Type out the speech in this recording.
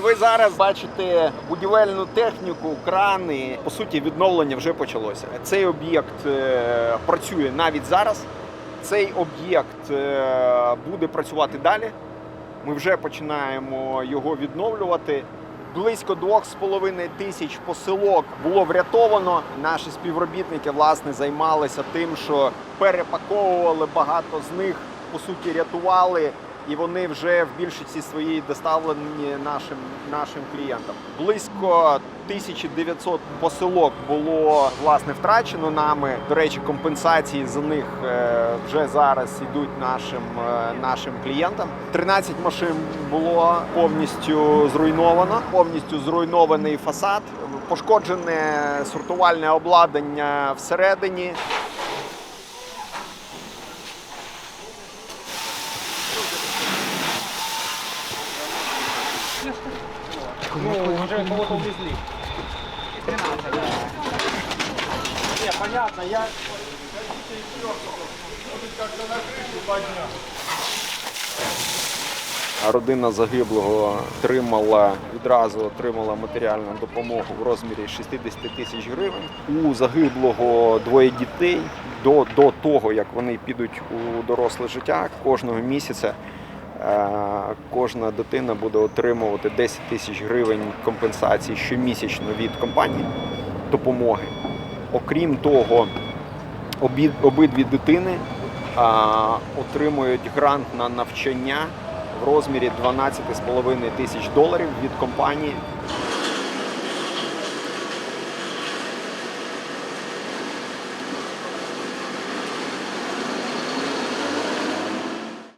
Ви зараз бачите будівельну техніку, крани. По суті, відновлення вже почалося. Цей об'єкт е, працює навіть зараз. Цей об'єкт е, буде працювати далі. Ми вже починаємо його відновлювати. Близько 2,5 тисяч посилок було врятовано. Наші співробітники власне займалися тим, що перепаковували багато з них, по суті, рятували, і вони вже в більшості своїй доставлені нашим, нашим клієнтам. Близько 1900 посилок було власне втрачено нами. До речі, компенсації за них е, вже зараз йдуть нашим, е, нашим клієнтам. 13 машин було повністю зруйновано, повністю зруйнований фасад, пошкоджене сортувальне обладнання всередині. Ну, уже кого-то увезли. 13, да. Не, понятно, я... Родина загиблого отримала відразу отримала матеріальну допомогу в розмірі 60 тисяч гривень. У загиблого двоє дітей. До, до того як вони підуть у доросле життя кожного місяця. Е, Кожна дитина буде отримувати 10 тисяч гривень компенсації щомісячно від компанії допомоги. Окрім того, обидві дитини отримують грант на навчання в розмірі 12,5 тисяч доларів від компанії.